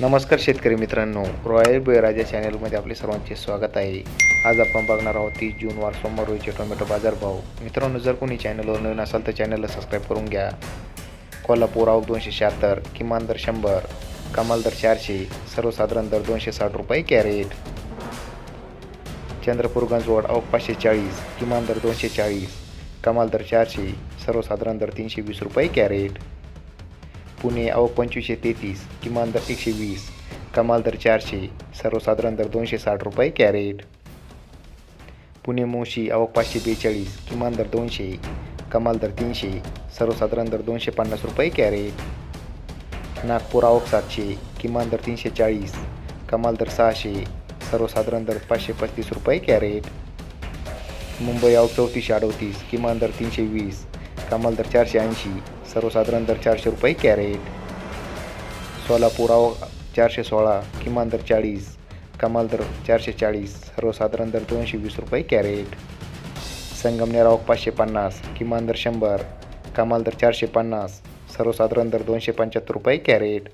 नमस्कार शेतकरी मित्रांनो रॉयल बेराजा चॅनलमध्ये आपले सर्वांचे स्वागत आहे. आज आपण बघणार आहोत तीस जून वार सोमवार रोजचे टोमॅटो बाजारभाव मित्रांनो जर कोणी चॅनलवर नवीन असाल तर चॅनलला सबस्क्राईब करून घ्या. कोल्हापूर आवक दोनशे शहात्तर किमान दर शंभर कमाल दर चारशे सर्वसाधारण दर दोनशे साठ रुपये कॅरेट. चंद्रपूर गंजवड आवक पाचशे चाळीस किमान दर दोनशे चाळीस कमाल दर चारशे सर्वसाधारण दर तीनशे वीस रुपये कॅरेट. पुणे अव पंचवीसशे तेहतीस किमान दर एकशे वीस कमाल दर चारशे सर्वसाधारण दर दोनशे साठ रुपये कॅरेट. पुणे मोशी आवक पाचशे बेचाळीस किमान दर दोनशे कमाल दर तीनशे सर्वसाधारण दर दोनशे पन्नास रुपये कॅरेट. नागपूर आवक सातशे किमान दर तीनशे चाळीस कमाल दर सहाशे सर्वसाधारण दर पाचशे पस्तीस रुपये कॅरेट. मुंबई आवक चौतीसशे अडोतीस किमान दर तीनशे वीस कमाल दर चारशे ऐंशी सर्वसाधारण दर चारशे रुपये कॅरेट. सोलापूर आवक चारशे सोळा किमान दर चाळीस कमाल दर चारशे चाळीस सर्वसाधारण दर दोनशे वीस रुपये कॅरेट. संगमनेर आवक पाचशे पन्नास किमान दर शंभर कमाल दर चारशे पन्नास सर्वसाधारण दर दोनशे पंच्याहत्तर रुपये कॅरेट.